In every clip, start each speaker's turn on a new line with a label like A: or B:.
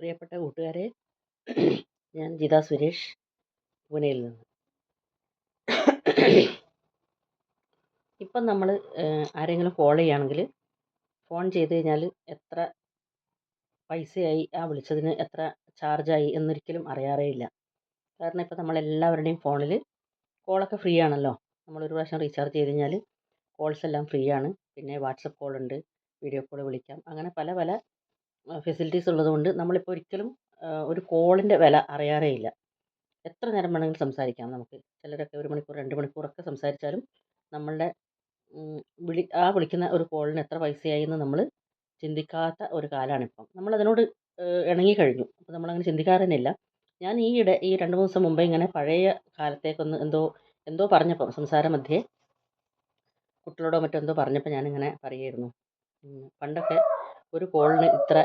A: പ്രിയപ്പെട്ട കൂട്ടുകാരെ ഞാൻ ജിത സുരേഷ് പൂനെയിൽ നിന്ന്. ഇപ്പം നമ്മൾ ആരെങ്കിലും കോൾ ചെയ്യുകയാണെങ്കിൽ ഫോൺ ചെയ്ത് കഴിഞ്ഞാൽ എത്ര പൈസയായി ആ വിളിച്ചതിന് എത്ര ചാർജായി എന്നൊരിക്കലും അറിയാറേ ഇല്ല. കാരണം ഇപ്പം നമ്മളെല്ലാവരുടെയും ഫോണിൽ കോളൊക്കെ ഫ്രീ ആണല്ലോ. നമ്മളൊരു പ്രാവശ്യം റീചാർജ് ചെയ്ത് കഴിഞ്ഞാൽ കോൾസ് എല്ലാം ഫ്രീ ആണ്. പിന്നെ വാട്സപ്പ് കോൾ ഉണ്ട് വീഡിയോ കോൾ വിളിക്കാം. അങ്ങനെ പല പല ഫെസിലിറ്റീസ് ഉള്ളതുകൊണ്ട് നമ്മളിപ്പോൾ ഒരിക്കലും ഒരു കോളിന്റെ വില അറിയാറേ ഇല്ല. എത്ര നേരം വേണമെങ്കിലും സംസാരിക്കാം നമുക്ക്. ചിലരൊക്കെ ഒരു മണിക്കൂർ രണ്ട് മണിക്കൂറൊക്കെ സംസാരിച്ചാലും നമ്മളുടെ വിളി ആ വിളിക്കുന്ന ഒരു കോളിന് എത്ര പൈസയായി എന്ന് നമ്മൾ ചിന്തിക്കാത്ത ഒരു കാലമാണിപ്പം നമ്മളതിനോട് ഇണങ്ങി കഴിഞ്ഞു. അപ്പോൾ നമ്മളങ്ങനെ ചിന്തിക്കാറ് തന്നെയില്ല ഞാൻ ഈയിടെ ഈ രണ്ട് മൂന്ന് ദിവസം മുമ്പേ ഇങ്ങനെ പഴയ കാലത്തേക്കൊന്ന് എന്തോ എന്തോ പറഞ്ഞപ്പം സംസാര മധ്യേ കുട്ടികളോടോ മറ്റോ എന്തോ പറഞ്ഞപ്പോൾ ഞാനിങ്ങനെ പറയുമായിരുന്നു. പണ്ടൊക്കെ ഒരു കോളിന് ഇത്ര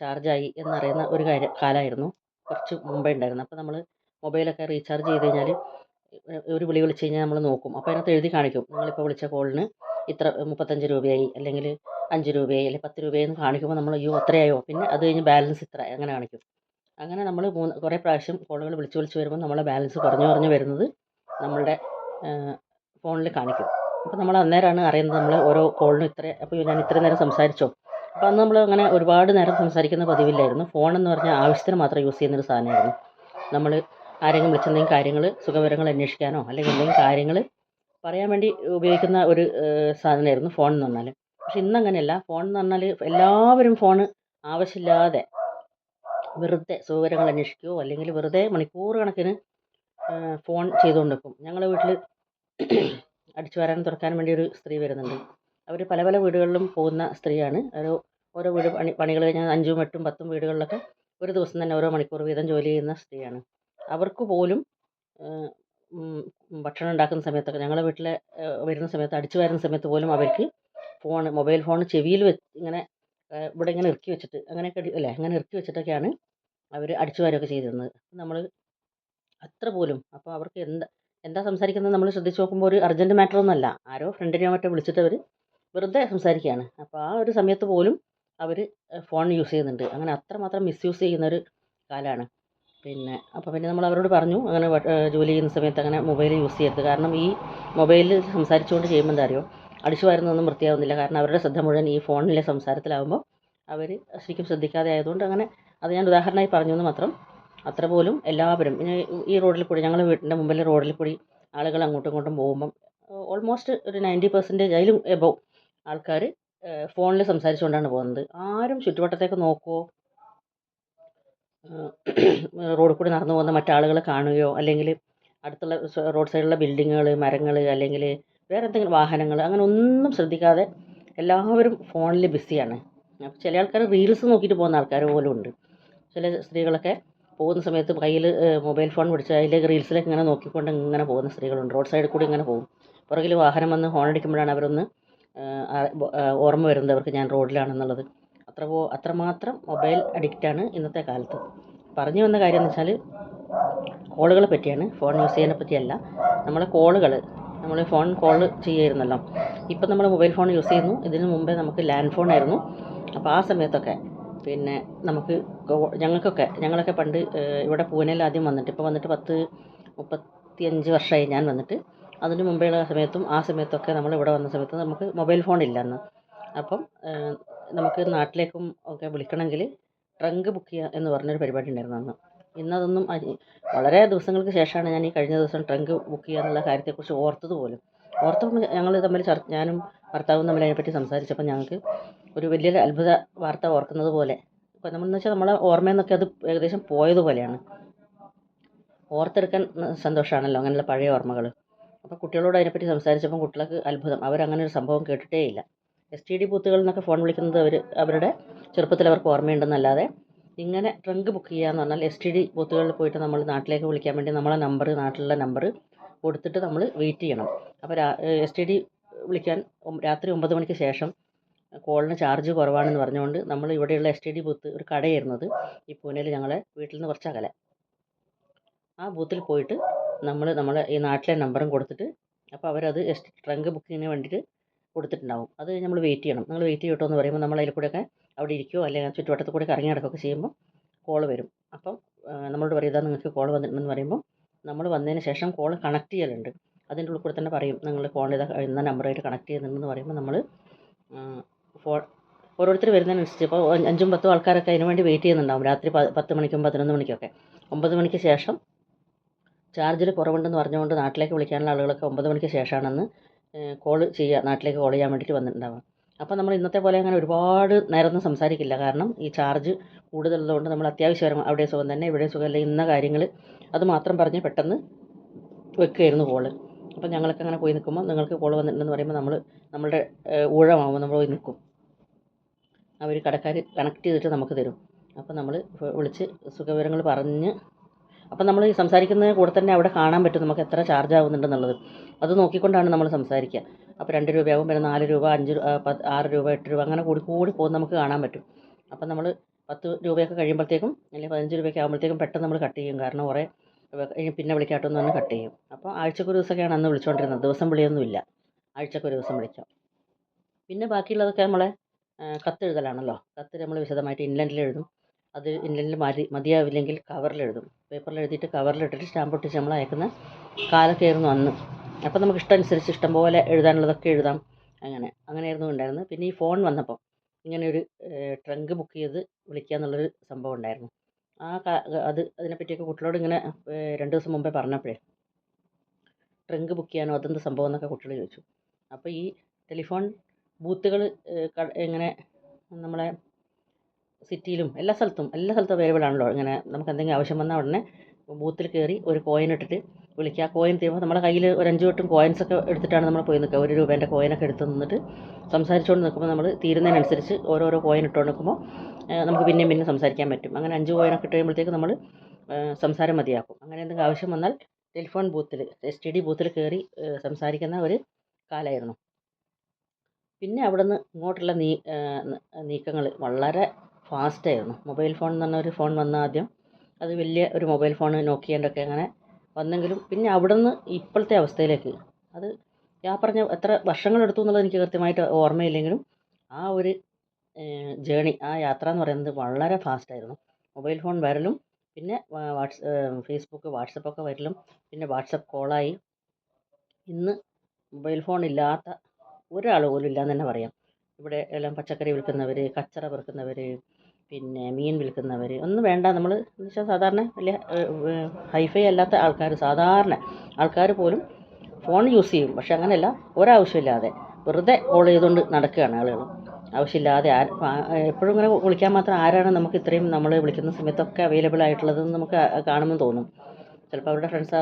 A: ചാർജായി എന്നറിയുന്ന ഒരു കാര്യം കാലമായിരുന്നു കുറച്ച് മുമ്പേ ഉണ്ടായിരുന്നത് അപ്പോൾ നമ്മൾ മൊബൈലൊക്കെ റീചാർജ് ചെയ്ത് കഴിഞ്ഞാൽ ഒരു വിളി വിളിച്ച് കഴിഞ്ഞാൽ നമ്മൾ നോക്കും. അപ്പോൾ അതിനകത്ത് എഴുതി കാണിക്കും. നിങ്ങളിപ്പോൾ വിളിച്ച കോളിന് ഇത്ര മുപ്പത്തഞ്ച് രൂപയായി അല്ലെങ്കിൽ അഞ്ച് രൂപയായി അല്ലെങ്കിൽ പത്ത് രൂപയായി എന്ന് കാണിക്കുമ്പോൾ നമ്മൾ അയ്യോ അത്രയായോ? പിന്നെ അത് കഴിഞ്ഞ് ബാലൻസ് ഇത്ര അങ്ങനെ കാണിക്കും. അങ്ങനെ നമ്മൾ മൂന്ന് കുറേ പ്രാവശ്യം കോളുകൾ വിളിച്ച് വിളിച്ച് വരുമ്പോൾ നമ്മളെ ബാലൻസ് കുറഞ്ഞു കുറഞ്ഞു വരുന്നത് നമ്മളുടെ ഫോണിൽ കാണിക്കും. അപ്പോൾ നമ്മൾ അന്നേരമാണ് അറിയുന്നത് നമ്മൾ ഓരോ കോളിനും ഇത്ര അപ്പോൾ ഞാൻ ഇത്ര നേരം സംസാരിച്ചോ? അപ്പോൾ അന്ന് നമ്മൾ അങ്ങനെ ഒരുപാട് നേരം സംസാരിക്കുന്ന പതിവില്ലായിരുന്നു. ഫോൺ എന്ന് പറഞ്ഞാൽ ആവശ്യത്തിന് മാത്രം യൂസ് ചെയ്യുന്നൊരു സാധനമായിരുന്നു. നമ്മൾ ആരെങ്കിലും വിളിച്ചെന്തെങ്കിലും കാര്യങ്ങൾ സുഖവിവരങ്ങൾ അന്വേഷിക്കാനോ അല്ലെങ്കിൽ എന്തെങ്കിലും കാര്യങ്ങൾ പറയാൻ വേണ്ടി ഉപയോഗിക്കുന്ന ഒരു സാധനമായിരുന്നു ഫോൺ എന്ന് പറഞ്ഞാൽ പക്ഷെ ഇന്നങ്ങനെയല്ല. ഫോൺ എന്ന് പറഞ്ഞാൽ എല്ലാവരും ഫോൺ ആവശ്യമില്ലാതെ വെറുതെ സുഖവിവരങ്ങൾ അന്വേഷിക്കുകയോ അല്ലെങ്കിൽ വെറുതെ മണിക്കൂർ കണക്കിന് ഫോൺ ചെയ്തുകൊണ്ട് നിൽക്കും ഞങ്ങളുടെ വീട്ടിൽ അടിച്ചു വരാനും തുറക്കാനും വേണ്ടി ഒരു സ്ത്രീ വരുന്നുണ്ട്. അവർ പല പല വീടുകളിലും പോകുന്ന സ്ത്രീയാണ്. ഒരു ഓരോ വീട് പണി പണികൾ കഴിഞ്ഞാൽ അഞ്ചും എട്ടും പത്തും വീടുകളിലൊക്കെ ഒരു ദിവസം തന്നെ ഓരോ മണിക്കൂർ വീതം ജോലി ചെയ്യുന്ന സ്ത്രീയാണ്. അവർക്ക് പോലും ഭക്ഷണം ഉണ്ടാക്കുന്ന സമയത്തൊക്കെ ഞങ്ങളുടെ വീട്ടിലെ വരുന്ന സമയത്ത് അടിച്ചു വരുന്ന സമയത്ത് പോലും അവർക്ക് ഫോൺ മൊബൈൽ ഫോൺ ചെവിയിൽ വെച്ച് ഇങ്ങനെ ഇവിടെ ഇങ്ങനെ ഇറക്കി വെച്ചിട്ട് അങ്ങനെയൊക്കെ അല്ലേ അങ്ങനെ ഇറക്കി വെച്ചിട്ടൊക്കെയാണ് അവർ അടിച്ചു വാരൊക്കെ ചെയ്തിരുന്നത് നമ്മൾ അത്ര പോലും അപ്പോൾ അവർക്ക് എന്താ എന്താ സംസാരിക്കുന്നത് നമ്മൾ ശ്രദ്ധിച്ച് നോക്കുമ്പോൾ ഒരു അർജന്റ് മാറ്ററൊന്നുമല്ല. ആരോ ഫ്രണ്ടിനെയോ മറ്റോ വിളിച്ചിട്ട് അവർ വെറുതെ സംസാരിക്കുകയാണ്. അപ്പോൾ ആ ഒരു സമയത്ത് പോലും അവർ ഫോൺ യൂസ് ചെയ്യുന്നുണ്ട്. അങ്ങനെ അത്രമാത്രം മിസ്യൂസ് ചെയ്യുന്നൊരു കാലമാണ് പിന്നെ അപ്പോൾ പിന്നെ നമ്മൾ അവരോട് പറഞ്ഞു അങ്ങനെ ജോലി ചെയ്യുന്ന സമയത്ത് അങ്ങനെ മൊബൈൽ യൂസ് ചെയ്യരുത്. കാരണം ഈ മൊബൈലിൽ സംസാരിച്ചുകൊണ്ട് ചെയ്യുമ്പോൾ എന്താ അറിയോ? അടിച്ചു വരുന്നൊന്നും വൃത്തിയാവുന്നില്ല. കാരണം അവരുടെ ശ്രദ്ധ മുഴുവൻ ഈ ഫോണിലെ സംസാരത്തിലാവുമ്പോൾ അവർ ശരിക്കും ശ്രദ്ധിക്കാതെ ആയതുകൊണ്ട് അങ്ങനെ അത് ഞാൻ ഉദാഹരണമായി പറഞ്ഞു എന്ന് മാത്രം അത്ര പോലും എല്ലാവരും ഈ റോഡിൽ കൂടി ഞങ്ങളുടെ വീടിന്റെ മുമ്പിലെ റോഡിൽ കൂടി ആളുകൾ അങ്ങോട്ടും ഇങ്ങോട്ടും പോകുമ്പം ഓൾമോസ്റ്റ് ഒരു നയന്റി പെർസെന്റേജ് അതിലും എബവ് ആൾക്കാർ ഫോണിൽ സംസാരിച്ചുകൊണ്ടാണ് പോകുന്നത്. ആരും ചുറ്റുവട്ടത്തേക്ക് നോക്കുകയോ റോഡിൽ കൂടി നടന്നു പോകുന്ന മറ്റാളുകളെ കാണുകയോ അല്ലെങ്കിൽ അടുത്തുള്ള റോഡ് സൈഡിലുള്ള ബിൽഡിങ്ങുകൾ മരങ്ങൾ അല്ലെങ്കിൽ വേറെ എന്തെങ്കിലും വാഹനങ്ങൾ അങ്ങനെ ഒന്നും ശ്രദ്ധിക്കാതെ എല്ലാവരും ഫോണിൽ ബിസിയാണ്. അപ്പോൾ ചില ആൾക്കാർ റീൽസ് നോക്കിയിട്ട് പോകുന്ന ആൾക്കാർ പോലും ഉണ്ട്. ചില സ്ത്രീകളൊക്കെ പോകുന്ന സമയത്ത് കയ്യിൽ മൊബൈൽ ഫോൺ പിടിച്ച് അതിലേക്ക് റീൽസിലേക്ക് ഇങ്ങനെ നോക്കിക്കൊണ്ട് ഇങ്ങനെ പോകുന്ന സ്ത്രീകളുണ്ട്. റോഡ് സൈഡിൽ കൂടി ഇങ്ങനെ പോകും. പുറകിൽ വാഹനം വന്ന് ഹോൺ അടിക്കുമ്പോഴാണ് അവരൊന്ന് ഓർമ്മ വരുന്നത് അവർക്ക് ഞാൻ റോഡിലാണെന്നുള്ളത്. അത്ര അത്രമാത്രം മൊബൈൽ അഡിക്റ്റാണ് ഇന്നത്തെ കാലത്ത്. പറഞ്ഞു വന്ന കാര്യം എന്ന് വെച്ചാൽ കോളുകളെ പറ്റിയാണ്. ഫോൺ യൂസ് ചെയ്യുന്നതിനെ പറ്റിയല്ല. നമ്മളെ കോളുകൾ നമ്മൾ ഫോൺ കോൾ ചെയ്യായിരുന്നല്ലോ ഇപ്പം നമ്മൾ മൊബൈൽ ഫോൺ യൂസ് ചെയ്യുന്നു. ഇതിനു മുമ്പേ നമുക്ക് ലാൻഡ് ഫോൺ ആയിരുന്നു. അപ്പോൾ ആ സമയത്തൊക്കെ പിന്നെ നമുക്ക് ഞങ്ങൾക്കൊക്കെ ഞങ്ങളൊക്കെ പണ്ട് ഇവിടെ പൂനെയിൽ ആദ്യം വന്നിട്ട് ഇപ്പോൾ വന്നിട്ട് പത്ത് മുപ്പത്തിയഞ്ച് വർഷമായി ഞാൻ വന്നിട്ട് അതിന് മുമ്പേയുള്ള സമയത്തും ആ സമയത്തൊക്കെ നമ്മൾ ഇവിടെ വന്ന സമയത്ത് നമുക്ക് മൊബൈൽ ഫോൺ ഇല്ല അന്ന് അപ്പം നമുക്ക് നാട്ടിലേക്കും ഒക്കെ വിളിക്കണമെങ്കിൽ ട്രങ്ക് ബുക്ക് ചെയ്യുക എന്ന് പറഞ്ഞൊരു പരിപാടി ഉണ്ടായിരുന്നു അന്ന്. ഇന്നതൊന്നും വളരെ ദിവസങ്ങൾക്ക് ശേഷമാണ് ഞാൻ ഈ കഴിഞ്ഞ ദിവസം ട്രങ്ക് ബുക്ക് ചെയ്യുക എന്നുള്ള കാര്യത്തെക്കുറിച്ച് ഓർത്തത് പോലും. ഓർത്തപ്പോൾ ഞങ്ങൾ തമ്മിൽ ചർച്ച ഞാനും ഭർത്താവും തമ്മിൽ അതിനെപ്പറ്റി സംസാരിച്ചപ്പോൾ ഞങ്ങൾക്ക് ഒരു വലിയൊരു അത്ഭുത വാർത്ത ഓർക്കുന്നത് പോലെ ഇപ്പോൾ നമ്മളെന്ന് വെച്ചാൽ നമ്മളെ ഓർമ്മയിൽ നിന്നൊക്കെ അത് ഏകദേശം പോയതുപോലെയാണ് ഓർത്തെടുക്കാൻ സന്തോഷമാണല്ലോ അങ്ങനെയുള്ള പഴയ ഓർമ്മകൾ അപ്പോൾ കുട്ടികളോട് അതിനെപ്പറ്റി സംസാരിച്ചപ്പോൾ കുട്ടികൾക്ക് അത്ഭുതം. അവരങ്ങനെ ഒരു സംഭവം കേട്ടിട്ടേ ഇല്ല എസ് ടി ഡി ബൂത്തുകളിൽ നിന്നൊക്കെ ഫോൺ വിളിക്കുന്നത് അവർ അവരുടെ ചെറുപ്പത്തിൽ അവർക്ക് ഓർമ്മയുണ്ടെന്നല്ലാതെ ഇങ്ങനെ ട്രങ്ക് ബുക്ക് ചെയ്യുക എന്ന് പറഞ്ഞാൽ എസ് ടി ഡി ബൂത്തുകളിൽ പോയിട്ട് നമ്മൾ നാട്ടിലേക്ക് വിളിക്കാൻ വേണ്ടി നമ്മളെ നമ്പർ നാട്ടിലുള്ള നമ്പർ കൊടുത്തിട്ട് നമ്മൾ വെയിറ്റ് ചെയ്യണം. അപ്പോൾ എസ് ടി ഡി വിളിക്കാൻ രാത്രി ഒമ്പത് മണിക്ക് ശേഷം കോളിന് ചാർജ് കുറവാണെന്ന് പറഞ്ഞുകൊണ്ട് നമ്മൾ ഇവിടെയുള്ള എസ് ടി ഡി ബൂത്ത് ഒരു കടയായിരുന്നത് ഈ പൂനെയിൽ ഞങ്ങളെ വീട്ടിൽ നിന്ന് കുറച്ച് അകലെ ആ ബൂത്തിൽ പോയിട്ട് നമ്മൾ നമ്മുടെ ഈ നാട്ടിലെ നമ്പറും കൊടുത്തിട്ട് അപ്പോൾ അവരത് ട്രങ്ക് ബുക്കിങ്ങിന് വേണ്ടിയിട്ട് കൊടുത്തിട്ടുണ്ടാവും. അത് നമ്മൾ വെയിറ്റ് ചെയ്യണം. നിങ്ങൾ വെയിറ്റ് ചെയ്യട്ടോ എന്ന് പറയുമ്പോൾ നമ്മൾ അതിൽ കൂടെയൊക്കെ അവിടെ ഇരിക്കുകയോ അല്ലെങ്കിൽ ചുറ്റുവട്ടത്തിൽ കൂടെ കറങ്ങി നടക്കുകയൊക്കെ ചെയ്യുമ്പോൾ കോൾ വരും. അപ്പം നമ്മളോട് പറയും ഇതാ നിങ്ങൾക്ക് കോൾ വന്നിട്ടുണ്ടെന്ന് പറയുമ്പോൾ നമ്മൾ വന്നതിന് ശേഷം കോൾ കണക്ട് ചെയ്യലുണ്ട്. അതിന്റെ ഉള്ളിൽ കൂടെ തന്നെ പറയും നിങ്ങൾ ഫോൺ ഇതാ ഇന്ന നമ്പറായിട്ട് കണക്ട് ചെയ്യുന്നുണ്ടെന്ന് പറയുമ്പോൾ നമ്മൾ ഫോൺ ഓരോരുത്തർ വരുന്നതിനനുസരിച്ച് ഇപ്പോൾ അഞ്ചും പത്തും ആൾക്കാരൊക്കെ അതിന് വേണ്ടി വെയിറ്റ് ചെയ്യുന്നുണ്ടാവും. രാത്രി പത്ത് മണിക്കും പതിനൊന്ന് മണിക്കൊക്കെ. ഒമ്പത് മണിക്ക് ശേഷം ചാർജിൽ കുറവുണ്ടെന്ന് പറഞ്ഞുകൊണ്ട് നാട്ടിലേക്ക് വിളിക്കാനുള്ള ആളുകളൊക്കെ ഒമ്പത് മണിക്ക് ശേഷമാണെന്ന് കോൾ ചെയ്യുക നാട്ടിലേക്ക് കോൾ ചെയ്യാൻ വേണ്ടിയിട്ട് വന്നിട്ടുണ്ടാവുക അപ്പോൾ നമ്മൾ ഇന്നത്തെ പോലെ അങ്ങനെ ഒരുപാട് നേരമൊന്നും സംസാരിക്കില്ല. കാരണം ഈ ചാർജ് കൂടുതലുള്ളതുകൊണ്ട് നമ്മൾ അത്യാവശ്യം അവിടെ സുഖം തന്നെ ഇവിടെ സുഖമല്ല ഇന്ന കാര്യങ്ങൾ അത് മാത്രം പറഞ്ഞ് പെട്ടെന്ന് വെക്കുകയായിരുന്നു കോൾ. അപ്പോൾ ഞങ്ങൾക്ക് അങ്ങനെ പോയി നിൽക്കുമ്പോൾ നിങ്ങൾക്ക് കോൾ വന്നിട്ടുണ്ടെന്ന് പറയുമ്പോൾ നമ്മൾ നമ്മളുടെ ഊഴമാകുമ്പോൾ നമ്മൾ പോയി നിൽക്കും. അവർ കടക്കാർ കണക്ട് ചെയ്തിട്ട് നമുക്ക് തരും. അപ്പോൾ നമ്മൾ വിളിച്ച് സുഖവിവരങ്ങൾ പറഞ്ഞ് അപ്പം നമ്മൾ ഈ സംസാരിക്കുന്ന കൂടെ തന്നെ അവിടെ കാണാൻ പറ്റും നമുക്ക് എത്ര ചാർജ് ആവുന്നുണ്ടെന്നുള്ളത് അത് നോക്കിക്കൊണ്ടാണ് നമ്മൾ സംസാരിക്കുക. അപ്പോൾ രണ്ട് രൂപയാകും പിന്നെ നാല് രൂപ അഞ്ച് ആറ് രൂപ എട്ട് രൂപ അങ്ങനെ കൂടി കൂടി പോകുന്ന നമുക്ക് കാണാൻ പറ്റും. അപ്പം നമ്മൾ പത്ത് രൂപയൊക്കെ കഴിയുമ്പോഴത്തേക്കും അല്ലെങ്കിൽ പതിനഞ്ച് രൂപയൊക്കെ ആകുമ്പോഴത്തേക്കും പെട്ടെന്ന് നമ്മൾ കട്ട് ചെയ്യും. കാരണം കുറേ പിന്നെ വിളിക്കാട്ടോ എന്ന് പറഞ്ഞ് കട്ട് ചെയ്യും. അപ്പോൾ ആഴ്ചക്കൊരു ദിവസമൊക്കെയാണ് അന്ന് വിളിച്ചുകൊണ്ടിരുന്നത് ദിവസം വിളിയൊന്നുമില്ല ആഴ്ചക്കൊരു ദിവസം വിളിക്കാം. പിന്നെ ബാക്കിയുള്ളതൊക്കെ നമ്മളെ കത്തെഴുതലാണല്ലോ. കത്ത് നമ്മൾ വിശദമായിട്ട് ഇൻലൻഡിൽ എഴുതും. അത് ഇല്ലെങ്കിൽ മതി മതിയാവില്ലെങ്കിൽ പേപ്പറിൽ എഴുതിയിട്ട് കവറിലിട്ടിട്ട് സ്റ്റാമ്പ് ഒട്ടിച്ച് നമ്മൾ അയക്കുന്ന കാലൊക്കെ ആയിരുന്നു അന്ന്. അപ്പോൾ നമുക്ക് ഇഷ്ടം അനുസരിച്ച് ഇഷ്ടം പോലെ എഴുതാനുള്ളതൊക്കെ എഴുതാം. അങ്ങനെ അങ്ങനെയായിരുന്നു ഉണ്ടായിരുന്നത്. പിന്നെ ഈ ഫോൺ വന്നപ്പോൾ ഇങ്ങനെ ഒരു ട്രങ്ക് ബുക്ക് ചെയ്ത് വിളിക്കുക എന്നുള്ളൊരു സംഭവം ഉണ്ടായിരുന്നു. ആ അത് അതിനെപ്പറ്റിയൊക്കെ കുട്ടികളോട് ഇങ്ങനെ രണ്ട് ദിവസം മുമ്പേ പറഞ്ഞപ്പോഴേ ട്രങ്ക് ബുക്ക് ചെയ്യാനോ അതെന്ത് സംഭവം എന്നൊക്കെ കുട്ടികൾ ചോദിച്ചു. അപ്പോൾ ഈ ടെലിഫോൺ ബൂത്തുകൾ ഇങ്ങനെ നമ്മളെ സിറ്റിയിലും എല്ലാ സ്ഥലത്തും എല്ലാ സ്ഥലത്തും അവൈലബിൾ ആണല്ലോ. ഇങ്ങനെ നമുക്ക് എന്തെങ്കിലും ആവശ്യം വന്നാൽ ഉടനെ ബൂത്തിൽ കയറി ഒരു കോയിൻ ഇട്ടിട്ട് വിളിക്കുക. ആ കോയിൻ തീരുമ്പോൾ നമ്മുടെ കയ്യിൽ ഒരു അഞ്ച് തൊട്ടും കോയിൻസ് ഒക്കെ എടുത്തിട്ടാണ് നമ്മൾ പോയി നിൽക്കുക. ഒരു രൂപേന്റെ കോയിനൊക്കെ എടുത്ത് നിന്നിട്ട് സംസാരിച്ചുകൊണ്ട് നിൽക്കുമ്പോൾ നമ്മൾ തീരുന്നതിനനുസരിച്ച് ഓരോരോ കോയിൻ ഇട്ടുകൊണ്ട് നിൽക്കുമ്പോൾ നമുക്ക് പിന്നെയും പിന്നെ സംസാരിക്കാൻ പറ്റും. അങ്ങനെ അഞ്ച് കോയിനൊക്കെ ഇട്ട് കഴിയുമ്പോഴത്തേക്ക് നമ്മൾ സംസാരം മതിയാക്കും. അങ്ങനെ എന്തെങ്കിലും ആവശ്യം വന്നാൽ ടെലിഫോൺ ബൂത്തിൽ എസ് ടി ഡി ബൂത്തിൽ കയറി സംസാരിക്കുന്ന ഒരു കാലമായിരുന്നു. പിന്നെ അവിടെ നിന്ന് ഇങ്ങോട്ടുള്ള നീ നീക്കങ്ങൾ വളരെ ഫാസ്റ്റായിരുന്നു. മൊബൈൽ ഫോൺ എന്ന് പറഞ്ഞ ഒരു ഫോൺ വന്ന ആദ്യം അത് വലിയ ഒരു മൊബൈൽ ഫോൺ നോക്കിയേന്റെ അങ്ങനെ വന്നെങ്കിലും പിന്നെ അവിടെ നിന്ന് ഇപ്പോഴത്തെ അവസ്ഥയിലേക്ക്. അത് ഞാൻ പറഞ്ഞ എത്ര വർഷങ്ങളെടുത്തു എന്നുള്ളത് എനിക്ക് കൃത്യമായിട്ട് ഓർമ്മയില്ലെങ്കിലും ആ ഒരു ജേണി ആ യാത്ര എന്ന് പറയുന്നത് വളരെ ഫാസ്റ്റായിരുന്നു. മൊബൈൽ ഫോൺ വരലും പിന്നെ വാട്സ് ഫേസ്ബുക്ക് വാട്സപ്പൊക്കെ വരലും പിന്നെ വാട്സപ്പ് കോളായി. ഇന്ന് മൊബൈൽ ഫോൺ ഇല്ലാത്ത ഒരാൾ പോലും ഇല്ലയെന്ന് തന്നെ പറയാം. ഇവിടെ എല്ലാം പച്ചക്കറി വിൽക്കുന്നവർ കച്ചറ പെറുക്കുന്നവർ പിന്നെ മീൻ വിൽക്കുന്നവർ ഒന്നും വേണ്ട. നമ്മൾ എന്ന് വെച്ചാൽ സാധാരണ വലിയ ഹൈഫൈ അല്ലാത്ത ആൾക്കാർ സാധാരണ ആൾക്കാർ പോലും ഫോൺ യൂസ് ചെയ്യും. പക്ഷെ അങ്ങനെയല്ല. ഒരാവശ്യമില്ലാതെ വെറുതെ കോൾ ചെയ്തുകൊണ്ട് നടക്കുകയാണ് ആളുകൾ ആവശ്യമില്ലാതെ എപ്പോഴും ഇങ്ങനെ വിളിക്കാൻ മാത്രം ആരാണ് നമുക്ക് ഇത്രയും നമ്മൾ വിളിക്കുന്ന സമയത്തൊക്കെ അവൈലബിൾ ആയിട്ടുള്ളതെന്ന് നമുക്ക് കാണുമെന്ന് തോന്നും. ചിലപ്പോൾ അവരുടെ ഫ്രണ്ട്സ്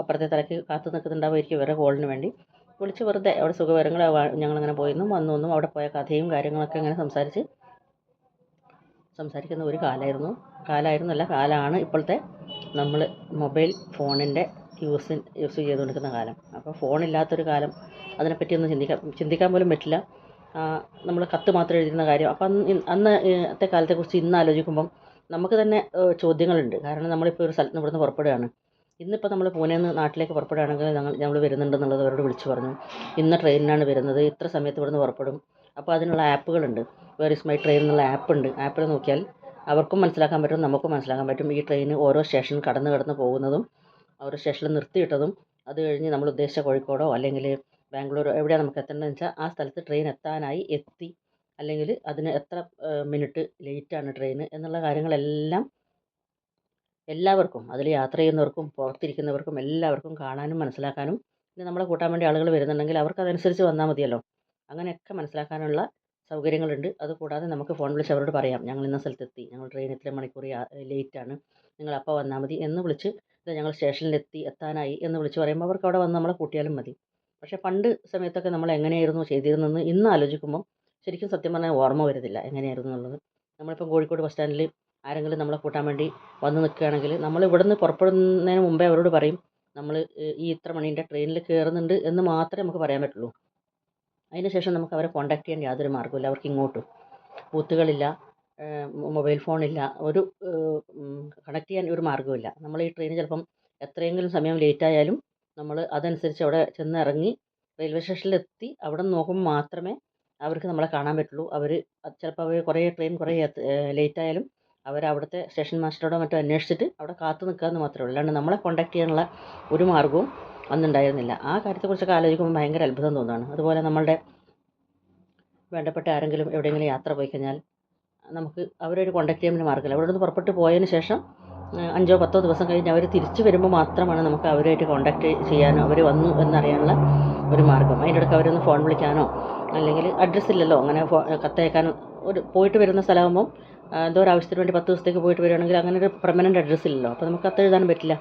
A: അപ്പുറത്തെ തലയ്ക്ക് കാത്തു നിൽക്കുന്നുണ്ടാവുമായിരിക്കും വേറെ കോളിന് വേണ്ടി. വിളിച്ച് വെറുതെ അവിടെ സുഖവിവരങ്ങൾ ഞങ്ങളിങ്ങനെ പോയിരുന്നു വന്നു വന്നു അവിടെ പോയ കഥയും കാര്യങ്ങളൊക്കെ ഇങ്ങനെ സംസാരിച്ച് സംസാരിക്കുന്ന ഒരു കാലമായിരുന്നു കാലമായിരുന്നല്ല കാലമാണ് ഇപ്പോഴത്തെ നമ്മൾ മൊബൈൽ ഫോണിന്റെ യൂസ് യൂസ് ചെയ്തുകൊണ്ടിരിക്കുന്ന കാലം. അപ്പോൾ ഫോണില്ലാത്തൊരു കാലം അതിനെപ്പറ്റിയൊന്നും ചിന്തിക്കാൻ ചിന്തിക്കാൻ പോലും പറ്റില്ല. നമ്മൾ കത്ത് മാത്രം എഴുതിയിരുന്ന കാര്യം. അപ്പം അന്നത്തെ കാലത്തെക്കുറിച്ച് ഇന്ന് ആലോചിക്കുമ്പം നമുക്ക് തന്നെ ചോദ്യങ്ങളുണ്ട്. കാരണം നമ്മളിപ്പോൾ ഒരു സ്ഥലത്ത് ഇവിടുന്ന് പുറപ്പെടുകയാണ്. ഇന്നിപ്പോൾ നമ്മൾ പൂനെയിൽ നിന്ന് നാട്ടിലേക്ക് പുറപ്പെടുകയാണെങ്കിൽ ഞങ്ങൾ നമ്മൾ വരുന്നുണ്ടെന്നുള്ളത് അവരോട് വിളിച്ചു പറഞ്ഞു. ഇന്ന ട്രെയിനിനാണ് വരുന്നത്. ഇത്ര സമയത്ത് ഇവിടുന്ന് പുറപ്പെടും. അപ്പോൾ അതിനുള്ള ആപ്പുകളുണ്ട്. വേർ ഇസ് മൈ ട്രെയിൻ എന്നുള്ള ആപ്പ് ഉണ്ട് ആപ്പിൽ നോക്കിയാൽ അവർക്കും മനസ്സിലാക്കാൻ പറ്റും നമുക്കും മനസ്സിലാക്കാൻ പറ്റും. ഈ ട്രെയിൻ ഓരോ സ്റ്റേഷൻ കടന്ന് കടന്ന് പോകുന്നതും ഓരോ സ്റ്റേഷനിൽ നിർത്തിയിട്ടതും അത് കഴിഞ്ഞ് നമ്മൾ ഉദ്ദേശിച്ച കോഴിക്കോടോ അല്ലെങ്കിൽ ബാംഗ്ലൂരോ എവിടെയാണ് നമുക്ക് എത്തേണ്ടതെന്ന് വെച്ചാൽ ആ സ്ഥലത്ത് ട്രെയിൻ എത്താനായി എത്തി. അല്ലെങ്കിൽ അതിന് എത്ര മിനിറ്റ് ലേറ്റാണ് ട്രെയിൻ എന്നുള്ള കാര്യങ്ങളെല്ലാം എല്ലാവർക്കും അതിൽ യാത്ര ചെയ്യുന്നവർക്കും പുറത്തിരിക്കുന്നവർക്കും എല്ലാവർക്കും കാണാനും മനസ്സിലാക്കാനും പിന്നെ നമ്മളെ കൂട്ടാൻ വേണ്ടി ആളുകൾ വരുന്നുണ്ടെങ്കിൽ അവർക്ക് അതനുസരിച്ച് വന്നാൽ മതിയല്ലോ. അങ്ങനെയൊക്കെ മനസ്സിലാക്കാനുള്ള സൗകര്യങ്ങളുണ്ട്. അതുകൂടാതെ നമുക്ക് ഫോൺ വിളിച്ച് അവരോട് പറയാം. ഞങ്ങൾ ഇന്ന സ്ഥലത്തെത്തി. ഞങ്ങൾ ട്രെയിൻ ഇത്ര മണിക്കൂർ ലേറ്റാണ് നിങ്ങൾ അപ്പോൾ വന്നാൽ മതി. എന്ന് വിളിച്ച് ഇത് ഞങ്ങൾ സ്റ്റേഷനിലെത്തി എത്താനായി എന്ന് വിളിച്ച് പറയുമ്പോൾ അവർക്ക് അവിടെ വന്ന് നമ്മളെ കൂട്ടിയാലും മതി. പക്ഷേ പണ്ട് സമയത്തൊക്കെ നമ്മൾ എങ്ങനെയായിരുന്നു ചെയ്തിരുന്നതെന്ന് ഇന്ന് ആലോചിക്കുമ്പോൾ ശരിക്കും സത്യം പറഞ്ഞാൽ ഓർമ്മ വരുന്നില്ല എങ്ങനെയായിരുന്നു എന്നുള്ളത്. നമ്മളിപ്പം കോഴിക്കോട് ബസ് സ്റ്റാൻഡിൽ ആരെങ്കിലും നമ്മളെ കൂട്ടാൻ വേണ്ടി വന്ന് നിൽക്കുകയാണെങ്കിൽ നമ്മൾ ഇവിടുന്ന് പുറപ്പെടുന്നതിന് മുമ്പേ അവരോട് പറയും നമ്മൾ ഈ ഇത്ര മണീന്റെ ട്രെയിനിൽ കയറുന്നുണ്ട് എന്ന് മാത്രമേ നമുക്ക് പറയാൻ പറ്റുള്ളൂ. അതിന് ശേഷം നമുക്ക് അവരെ കോൺടാക്ട് ചെയ്യാൻ യാതൊരു മാർഗമില്ല അവർക്ക് ഇങ്ങോട്ടും ബൂത്തുകളില്ല മൊബൈൽ ഫോണില്ല ഒരു കണക്ട് ചെയ്യാൻ ഒരു മാർഗമില്ല നമ്മൾ ഈ ട്രെയിൻ ചിലപ്പം എത്രയെങ്കിലും സമയം ലേറ്റ് ആയാലും നമ്മൾ അതനുസരിച്ച് അവിടെ ചെന്ന് ഇറങ്ങി റെയിൽവേ സ്റ്റേഷനിലെത്തി അവിടെ നോക്കുമ്പോൾ മാത്രമേ അവർക്ക് നമ്മളെ കാണാൻ പറ്റുള്ളൂ. അവർ ചിലപ്പോൾ അവർ കുറേ ട്രെയിൻ കുറേ ലേറ്റ് ആയാലും അവർ അവിടുത്തെ സ്റ്റേഷൻ മാസ്റ്ററോടോ മറ്റോ അന്വേഷിച്ചിട്ട് അവിടെ കാത്തു നിൽക്കുക എന്ന് മാത്രമേ ഉള്ളൂ. അല്ലാണ്ട് നമ്മളെ കോൺടാക്ട് ചെയ്യാനുള്ള ഒരു മാർഗവും അന്നുണ്ടായിരുന്നില്ല ആ കാര്യത്തെക്കുറിച്ചൊക്കെ ആലോചിക്കുമ്പോൾ ഭയങ്കര അത്ഭുതം തോന്നുകയാണ് അതുപോലെ നമ്മളുടെ വേണ്ടപ്പെട്ട ആരെങ്കിലും എവിടെയെങ്കിലും യാത്ര പോയി കഴിഞ്ഞാൽ നമുക്ക് അവരൊരു കോണ്ടാക്ട് ചെയ്യാൻ മാർഗമില്ല. അവിടെ നിന്ന് പുറപ്പെട്ട് പോയതിന് ശേഷം അഞ്ചോ പത്തോ ദിവസം കഴിഞ്ഞ് അവർ തിരിച്ചു വരുമ്പോൾ മാത്രമാണ് നമുക്ക് അവരുമായിട്ട് കോണ്ടാക്ട് ചെയ്യാനോ അവർ വന്നു എന്നറിയാനുള്ള ഒരു മാർഗം. അതിന്റെ ഇടയ്ക്ക് അവരൊന്ന് ഫോൺ വിളിക്കാനോ അല്ലെങ്കിൽ അഡ്രസ്സ് ഇല്ലല്ലോ അങ്ങനെ കത്തയക്കാനോ ഒരു പോയിട്ട് വരുന്ന സ്ഥലമാകുമ്പം എന്തോ ഒരു ആവശ്യത്തിന് വേണ്ടി പത്ത് ദിവസത്തേക്ക് പോയിട്ട് വരികയാണെങ്കിൽ അങ്ങനെ ഒരു പെർമനന്റ് അഡ്രസ്സ് ഇല്ലല്ലോ. അപ്പോൾ നമുക്ക് കത്ത് എഴുതാനും പറ്റില്ല.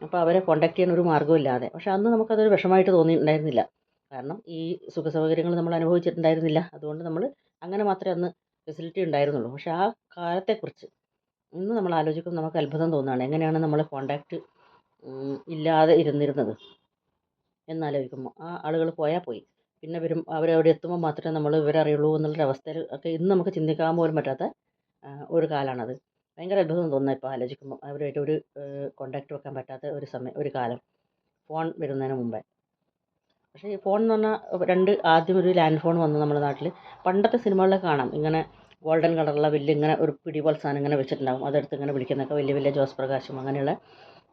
A: അപ്പോൾ അവരെ കോൺടാക്ട് ചെയ്യാൻ ഒരു മാർഗവും ഇല്ലാതെ പക്ഷേ അന്ന് നമുക്കതൊരു വിഷമമായിട്ട് തോന്നിയിട്ടുണ്ടായിരുന്നില്ല. കാരണം ഈ സുഖ സൗകര്യങ്ങൾ നമ്മൾ അനുഭവിച്ചിട്ടുണ്ടായിരുന്നില്ല. അതുകൊണ്ട് നമ്മൾ അങ്ങനെ മാത്രമേ അന്ന് ഫെസിലിറ്റി ഉണ്ടായിരുന്നുള്ളൂ. പക്ഷേ ആ കാലത്തെക്കുറിച്ച് ഇന്ന് നമ്മൾ ആലോചിക്കുമ്പോൾ നമുക്ക് അത്ഭുതം തോന്നുകയാണ്. എങ്ങനെയാണ് നമ്മൾ കോണ്ടാക്റ്റ് ഇല്ലാതെ ഇരുന്നിരുന്നത് എന്നാലോചിക്കുമ്പോൾ. ആ ആളുകൾ പോയാൽ പോയി. പിന്നെ വരും അവരവിടെ എത്തുമ്പോൾ മാത്രമേ നമ്മൾ ഇവരറിയുള്ളൂ എന്നുള്ളൊരവസ്ഥയിൽ ഒക്കെ ഇന്ന് നമുക്ക് ചിന്തിക്കാൻ പോലും പറ്റാത്ത ഒരു കാലമാണത് ഭയങ്കര അത്ഭുതം തോന്നുന്നു ഇപ്പോൾ ആലോചിക്കുമ്പോൾ അവരുമായിട്ട് ഒരു കോണ്ടാക്റ്റ് വെക്കാൻ പറ്റാത്ത ഒരു സമയം ഒരു കാലം. ഫോൺ വരുന്നതിന് മുമ്പേ. പക്ഷേ ഈ ഫോൺ എന്ന് പറഞ്ഞാൽ രണ്ട് ആദ്യം ഒരു ലാൻഡ് ഫോൺ വന്നു നമ്മുടെ നാട്ടിൽ പണ്ടത്തെ സിനിമകളിലൊക്കെ കാണാം. ഇങ്ങനെ ഗോൾഡൻ കളറുള്ള വലിയ ഇങ്ങനെ ഒരു പിടി പോലെ സാധനം ഇങ്ങനെ വെച്ചിട്ടുണ്ടാകും അതെടുത്ത് ഇങ്ങനെ വിളിക്കുന്നൊക്കെ വലിയ വലിയ ജോസ് പ്രകാശും അങ്ങനെയുള്ള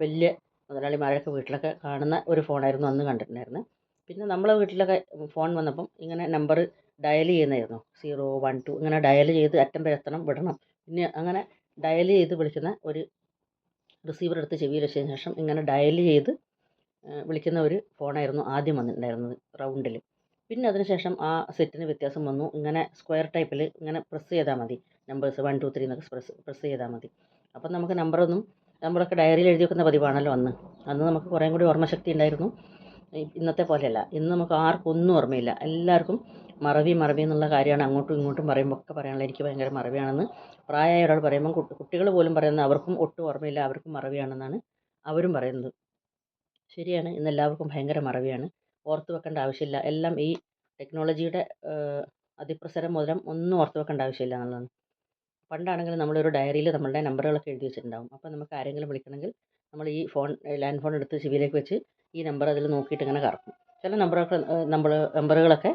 A: വലിയ മുതലാളിമാരൊക്കെ വീട്ടിലൊക്കെ കാണുന്ന ഒരു ഫോണായിരുന്നു അന്ന് കണ്ടിട്ടുണ്ടായിരുന്നത് പിന്നെ നമ്മളെ വീട്ടിലൊക്കെ ഫോൺ വന്നപ്പം ഇങ്ങനെ നമ്പർ ഡയൽ ചെയ്യുന്നതായിരുന്നു. സീറോ വൺ ടു ഇങ്ങനെ ഡയൽ ചെയ്ത് അറ്റം വരെ വിടണം. പിന്നെ അങ്ങനെ ഡയൽ ചെയ്ത് വിളിക്കുന്ന ഒരു റിസീവർ എടുത്ത് ചെവിയിൽ വെച്ചതിന് ശേഷം ഇങ്ങനെ ഡയൽ ചെയ്ത് വിളിക്കുന്ന ഒരു ഫോണായിരുന്നു ആദ്യം വന്നിട്ടുണ്ടായിരുന്നത് റൗണ്ടിൽ പിന്നെ അതിനുശേഷം ആ സെറ്റിന് വ്യത്യാസം വന്നു. ഇങ്ങനെ സ്ക്വയർ ടൈപ്പിൽ ഇങ്ങനെ പ്രസ് ചെയ്താൽ മതി. നമ്പേഴ്സ് വൺ ടു ത്രീ എന്നൊക്കെ പ്രസ് പ്രസ് ചെയ്താൽ മതി. അപ്പം നമുക്ക് നമ്പറൊന്നും നമ്മളൊക്കെ ഡയറിയിൽ എഴുതി വെക്കുന്ന പതിവാണല്ലോ അന്ന്. അന്ന് നമുക്ക് കുറേ കൂടി ഓർമ്മശക്തി ഉണ്ടായിരുന്നു. ഇന്നത്തെ പോലെയല്ല. ഇന്ന് നമുക്ക് ആർക്കും ഒന്നും ഓർമ്മയില്ല. എല്ലാവർക്കും മറവി മറവി എന്നുള്ള കാര്യമാണ് അങ്ങോട്ടും ഇങ്ങോട്ടും പറയുമ്പോൾ ഒക്കെ പറയാനുള്ള എനിക്ക് ഭയങ്കര മറവിയാണെന്ന് പ്രായമായ ഒരാൾ പറയുമ്പോൾ കുട്ടികൾ പോലും പറയുന്നത് അവർക്കും ഒട്ടും ഓർമ്മയില്ല അവർക്കും മറവിയാണെന്നാണ് അവരും പറയുന്നത്. ശരിയാണ് ഇന്ന് എല്ലാവർക്കും ഭയങ്കര മറവിയാണ്. ഓർത്ത് വെക്കേണ്ട ആവശ്യമില്ല. എല്ലാം ഈ ടെക്നോളജിയുടെ അതിപ്രസരം മൂലം ഒന്നും ഓർത്ത് വെക്കേണ്ട ആവശ്യമില്ല എന്നുള്ളതാണ്. പണ്ടാണെങ്കിൽ നമ്മളൊരു ഡയറിയിൽ നമ്മളുടെ നമ്പറുകളൊക്കെ എഴുതി വെച്ചിട്ടുണ്ടാകും അപ്പോൾ നമുക്ക് ആരെങ്കിലും വിളിക്കണമെങ്കിൽ നമ്മൾ ഈ ഫോൺ ലാൻഡ് ഫോൺ എടുത്ത് ചെവിയിലേക്ക് വെച്ച് ഈ നമ്പർ അതിൽ നോക്കിയിട്ട് ഇങ്ങനെ കറക്കും. ചില നമ്പറൊക്കെ നമ്മൾ നമ്പറുകളൊക്കെ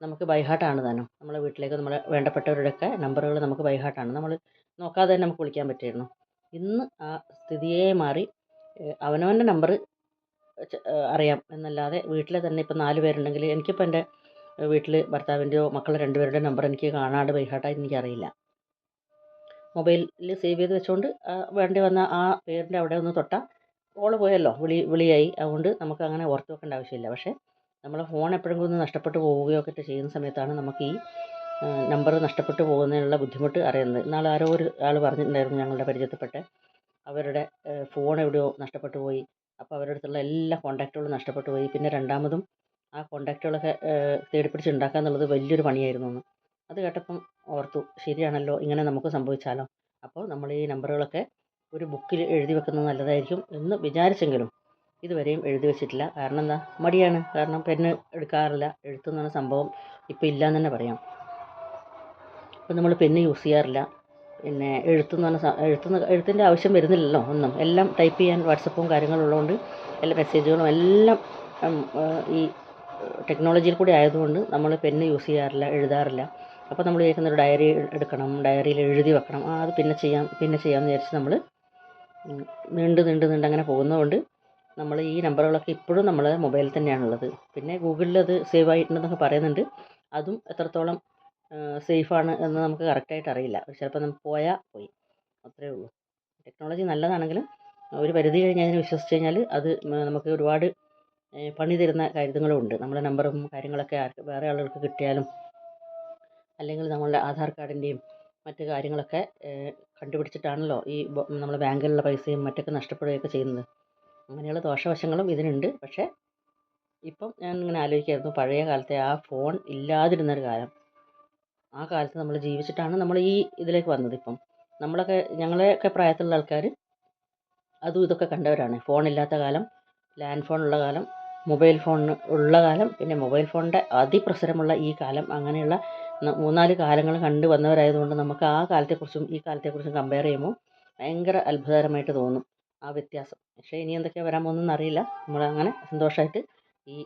A: നമുക്ക് ബൈഹാർട്ടാണ് താനും നമ്മളെ വീട്ടിലേക്ക് നമ്മളെ വേണ്ടപ്പെട്ടവരുടെയൊക്കെ നമ്പറുകൾ നമുക്ക് ബൈഹാർട്ടാണ് നമ്മൾ നോക്കാതെ തന്നെ നമുക്ക് വിളിക്കാൻ പറ്റുമായിരുന്നു ഇന്ന് ആ സ്ഥിതിയെ മാറി അവനവന്റെ നമ്പർ അറിയാം. എന്നല്ലാതെ വീട്ടിൽ തന്നെ ഇപ്പം നാല് പേരുണ്ടെങ്കിൽ എനിക്കിപ്പോൾ എന്റെ വീട്ടിൽ ഭർത്താവിന്റെയോ മക്കളെ രണ്ടുപേരുടെ നമ്പർ എനിക്ക് കാണാണ്ട് ബൈഹാർട്ടായിട്ട് എനിക്കറിയില്ല. മൊബൈലിൽ സേവ് ചെയ്ത് വെച്ചുകൊണ്ട് വേണ്ടി വന്ന ആ പേരിന്റെ അവിടെ ഒന്ന് തൊട്ടാൽ കോൾ പോയല്ലോ. വിളി വിളിയായി. അതുകൊണ്ട് നമുക്ക് അങ്ങനെ ഓർത്ത് വെക്കേണ്ട ആവശ്യമില്ല. പക്ഷേ നമ്മളെ ഫോൺ എപ്പോഴെങ്കിലും ഒന്ന് നഷ്ടപ്പെട്ടു പോവുകയോ ഒക്കെ ചെയ്യുന്ന സമയത്താണ് നമുക്ക് ഈ നമ്പർ നഷ്ടപ്പെട്ടു പോകുന്നതിനുള്ള ബുദ്ധിമുട്ട് അറിയുന്നത്. ഇന്നാൾ ആരോ ഒരു ആൾ പറഞ്ഞിട്ടുണ്ടായിരുന്നു ഞങ്ങളുടെ പരിചയത്തിൽപ്പെട്ട. അവരുടെ ഫോൺ എവിടെയോ നഷ്ടപ്പെട്ടു പോയി. അപ്പോൾ അവരുടെ അടുത്തുള്ള എല്ലാ കോൺടാക്റ്റുകളും നഷ്ടപ്പെട്ടു പോയി. പിന്നെ രണ്ടാമതും ആ കോൺടാക്റ്റുകളൊക്കെ തേടി പിടിച്ച് ഉണ്ടാക്കുക എന്നുള്ളത് വലിയൊരു പണിയായിരുന്നു എന്ന് അത് കേട്ടപ്പം ഓർത്തു ശരിയാണല്ലോ ഇങ്ങനെ നമുക്ക് സംഭവിച്ചാലോ? അപ്പോൾ നമ്മൾ ഈ നമ്പറുകളൊക്കെ ഒരു ബുക്കിൽ എഴുതി വെക്കുന്നത് നല്ലതായിരിക്കും എന്ന് വിചാരിച്ചെങ്കിലും ഇതുവരെയും എഴുതി വെച്ചിട്ടില്ല. കാരണം എന്താ? മടിയാണ്. കാരണം പെണ്ണ് എടുക്കാറില്ല. എഴുത്തെന്ന് പറഞ്ഞ സംഭവം ഇല്ല എന്ന് തന്നെ പറയാം. ഇപ്പം നമ്മൾ പെണ്ണ് യൂസ് ചെയ്യാറില്ല. പിന്നെ എഴുത്തെന്ന് പറഞ്ഞ എഴുത്ത് എഴുത്തിന്റെ ആവശ്യം വരുന്നില്ലല്ലോ ഒന്നും. എല്ലാം ടൈപ്പ് ചെയ്യാൻ വാട്സപ്പും കാര്യങ്ങളുള്ളതുകൊണ്ട് എല്ലാ മെസ്സേജുകളും എല്ലാം ഈ ടെക്നോളജിയിൽ കൂടി ആയതുകൊണ്ട് നമ്മൾ പെണ്ണ് യൂസ് ചെയ്യാറില്ല എഴുതാറില്ല. അപ്പോൾ നമ്മൾ വിചാരിക്കുന്ന ഒരു ഡയറി എടുക്കണം ഡയറിയിൽ എഴുതി വെക്കണം. ആ അത് പിന്നെ ചെയ്യാം പിന്നെ ചെയ്യാമെന്ന് വിചാരിച്ച് നമ്മൾ നീണ്ട് നീണ്ട് നീണ്ട് അങ്ങനെ പോകുന്നതുകൊണ്ട് നമ്മൾ ഈ നമ്പറുകളൊക്കെ ഇപ്പോഴും നമ്മൾ മൊബൈലിൽ തന്നെയാണുള്ളത്. പിന്നെ ഗൂഗിളിൽ അത് സേവ് ആയിട്ടുണ്ടെന്നൊക്കെ പറയുന്നുണ്ട്. അതും എത്രത്തോളം സേഫാണ് എന്ന് നമുക്ക് കറക്റ്റായിട്ട് അറിയില്ല. ചിലപ്പോൾ നമുക്ക് പോയാൽ പോയി അത്രയേ ഉള്ളൂ. ടെക്നോളജി നല്ലതാണെങ്കിലും ഒരു പരിധി കഴിഞ്ഞ് അതിനെ വിശ്വസിച്ച് കഴിഞ്ഞാൽ അത് നമുക്ക് ഒരുപാട് പണി തരുന്ന കാര്യങ്ങളും ഉണ്ട്. നമ്മുടെ നമ്പറും കാര്യങ്ങളൊക്കെ ആർക്ക് വേറെ ആളുകൾക്ക് കിട്ടിയാലും അല്ലെങ്കിൽ നമ്മളുടെ ആധാർ കാർഡിന്റെയും മറ്റ് കാര്യങ്ങളൊക്കെ കണ്ടുപിടിച്ചിട്ടാണല്ലോ ഈ നമ്മുടെ ബാങ്കിലുള്ള പൈസയും മറ്റൊക്കെ നഷ്ടപ്പെടുകയൊക്കെ ചെയ്യുന്നത്. അങ്ങനെയുള്ള ദോഷവശങ്ങളും ഇതിനുണ്ട്. പക്ഷേ ഇപ്പം ഞാൻ ഇങ്ങനെ ആലോചിക്കായിരുന്നു. പഴയ കാലത്തെ ആ ഫോൺ ഇല്ലാതിരുന്നൊരു കാലം. ആ കാലത്ത് നമ്മൾ ജീവിച്ചിട്ടാണ് നമ്മൾ ഈ ഇതിലേക്ക് വന്നത് ഇപ്പം. നമ്മളൊക്കെ ഞങ്ങളെയൊക്കെ പ്രായത്തിലുള്ള ആൾക്കാർ അതും ഇതൊക്കെ കണ്ടവരാണ്. ഫോൺ ഇല്ലാത്ത കാലം ലാൻഡ് ഫോൺ ഉള്ള കാലം മൊബൈൽ ഫോൺ ഉള്ള കാലം പിന്നെ മൊബൈൽ ഫോണിന്റെ അതിപ്രസരമുള്ള ഈ കാലം അങ്ങനെയുള്ള മൂന്നാൽ കാലങ്ങൾ കണ്ടു വന്നവരായതുകൊണ്ട് നമുക്ക് ആ കാലത്തെക്കുറിച്ചും ഈ കാലത്തെക്കുറിച്ചും കമ്പയർ ചെയ്യുമ്പോൾ ഭയങ്കര അത്ഭുതകരമായിട്ട് തോന്നും. ആ വ്യത്യാസം. പക്ഷേ ഇനി എന്തൊക്കെയാണ് വരാൻ പോകുന്നതെന്ന് അറിയില്ല. നമ്മളങ്ങനെ സന്തോഷമായിട്ട് ഈ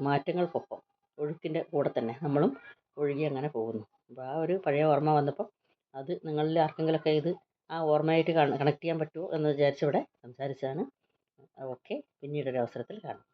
A: മാറ്റങ്ങൾക്കൊപ്പം ഒഴുക്കിന്റെ കൂടെ തന്നെ നമ്മളും ഒഴുകി അങ്ങനെ പോകുന്നു. അപ്പോൾ ആ ഒരു പഴയ ഓർമ്മ വന്നപ്പോൾ അത് നിങ്ങളിൽ ആർക്കെങ്കിലുമൊക്കെ ഇത് ആ ഓർമ്മയായിട്ട് കണക്ട് ചെയ്യാൻ പറ്റുമോ എന്ന് വിചാരിച്ച് ഇവിടെ സംസാരിച്ചതാണ്. ഓക്കെ. പിന്നീടൊരു അവസരത്തിൽ കാണാം.